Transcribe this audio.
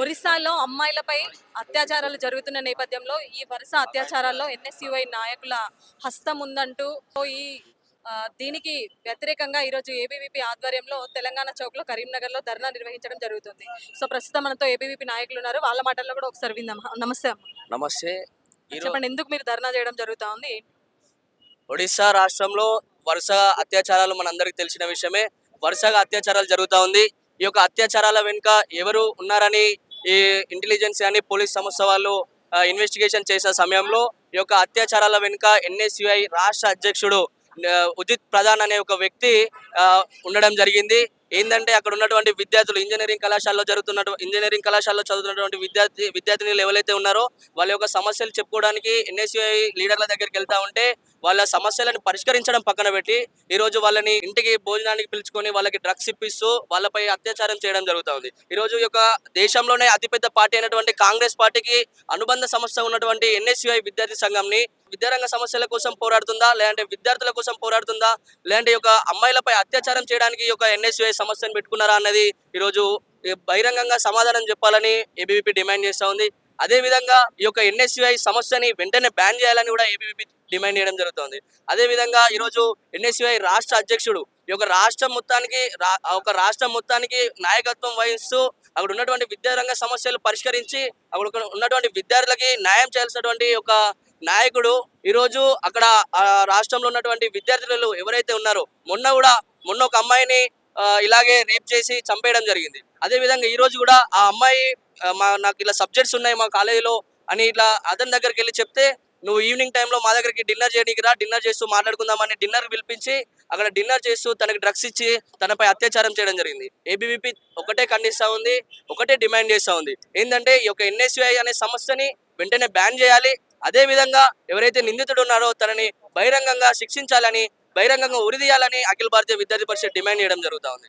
ఒరిస్సాలో అమ్మాయిలపై అత్యాచారాలు జరుగుతున్న నేపథ్యంలో ఈ వరుస అత్యాచారాల్లో ఎన్ఎస్యుఐ నాయకుల హస్తం ఉందంటూ ఈ దీనికి వ్యతిరేకంగా ఈరోజు ఏబీవీపీ ఆధ్వర్యంలో తెలంగాణ చౌక్లో కరీంనగర్లో ధర్నా నిర్వహించడం జరుగుతుంది. సో ప్రస్తుతం మనతో ఏబీవీపీ నాయకులు ఉన్నారు. వాళ్ళ మాటల్లో కూడా ఒకసారి విందాం. నమస్తే నమస్తే. చెప్పండి ఎందుకు మీరు ధర్నా చేయడం జరుగుతా ఉంది? ఒడిశా రాష్ట్రంలో వరుస అత్యాచారాలు మనందరికీ తెలిసిన విషయమే. వరుసగా అత్యాచారాలు జరుగుతూ ఉంది. ఈ యొక్క అత్యాచారాల వెనుక ఎవరు ఉన్నారని ఈ ఇంటెలిజెన్స్ అని పోలీస్ సంస్థ వాళ్ళు ఇన్వెస్టిగేషన్ చేసిన సమయంలో ఈ యొక్క అత్యాచారాల వెనుక ఎన్ఎస్యుఐ రాష్ట్ర అధ్యక్షుడు ఉదిత్ ప్రధాన్ అనే ఒక వ్యక్తి ఉండడం జరిగింది. ఏంటంటే అక్కడ ఉన్నటువంటి విద్యార్థులు ఇంజనీరింగ్ కళాశాలలో జరుగుతున్న ఇంజనీరింగ్ కళాశాలలో చదువుతున్నటువంటి విద్యార్థి విద్యార్థినులు ఎవరైతే ఉన్నారో వాళ్ళ యొక్క సమస్యలు చెప్పుకోవడానికి ఎన్ఎస్యుఐ లీడర్ల దగ్గరికి వెళ్తా ఉంటే వాళ్ళ సమస్యలను పరిష్కరించడం పక్కన పెట్టి ఈరోజు వాళ్ళని ఇంటికి భోజనానికి పిలుచుకొని వాళ్ళకి డ్రగ్స్ ఇప్పిస్తూ వాళ్ళపై అత్యాచారం చేయడం జరుగుతుంది. ఈరోజు యొక్క దేశంలోనే అతిపెద్ద పార్టీ అయినటువంటి కాంగ్రెస్ పార్టీకి అనుబంధ సంస్థ ఉన్నటువంటి ఎన్ఎస్యుఐ విద్యార్థి సంఘంని విద్యారంగ సమస్యల కోసం పోరాడుతుందా? లేదంటే విద్యార్థుల కోసం పోరాడుతుందా? లేదంటే యొక్క అమ్మాయిలపై అత్యాచారం చేయడానికి యొక్క ఎన్ఎస్యుఐ సమస్యను పెట్టుకున్నారా? అన్నది ఈరోజు బహిరంగంగా సమాధానం చెప్పాలని ఏబీవీపీ డిమాండ్ చేస్తూ ఉంది. అదే విధంగా ఈ యొక్క ఎన్ఎస్యుఐ సమస్యని వెంటనే బ్యాన్ చేయాలని కూడా ఏబీవీపీ డిమాండ్ చేయడం జరుగుతుంది. అదే విధంగా ఈరోజు ఎన్ఎస్యుఐ రాష్ట్ర అధ్యక్షుడు ఈ యొక్క రాష్ట్రం మొత్తానికి రా- ఒక రాష్ట్రం మొత్తానికి నాయకత్వం వహిస్తూ అక్కడ ఉన్నటువంటి విద్యారంగ సమస్యలు పరిష్కరించి అక్కడ ఉన్నటువంటి విద్యార్థులకి న్యాయం చేయాల్సినటువంటి ఒక నాయకుడు ఈరోజు అక్కడ ఆ రాష్ట్రంలో ఉన్నటువంటి విద్యార్థులు ఎవరైతే ఉన్నారో మొన్న కూడా మొన్న ఒక అమ్మాయిని ఇలాగే రేప్ చేసి చంపేయడం జరిగింది. అదే విధంగా కూడా ఆ అమ్మాయి మా నాకు ఇలా సబ్జెక్ట్స్ ఉన్నాయి మా కాలేజీలో అని ఇట్లా అతని దగ్గరికి వెళ్ళి చెప్తే నువ్వు ఈవినింగ్ టైంలో మా దగ్గరికి డిన్నర్ చేయడానికి రా డిన్నర్ చేస్తూ మాట్లాడుకుందామని డిన్నర్ పిలిపించి అక్కడ డిన్నర్ చేస్తూ తనకి డ్రగ్స్ ఇచ్చి తనపై అత్యాచారం చేయడం జరిగింది. ఏబీవీపీ ఒకటే ఖండిస్తూ ఉంది ఒకటే డిమాండ్ చేస్తూ ఉంది. ఏంటంటే ఈ యొక్క ఎన్ఎస్యుఐ అనే సమస్యని వెంటనే బ్యాన్ చేయాలి. అదే విధంగా ఎవరైతే నిందితుడు ఉన్నారో తనని బహిరంగంగా శిక్షించాలని బహిరంగంగా ఉరిదీయాలని అఖిల భారతీయ విద్యార్థి పరిషత్ డిమాండ్ చేయడం జరుగుతూ ఉంది.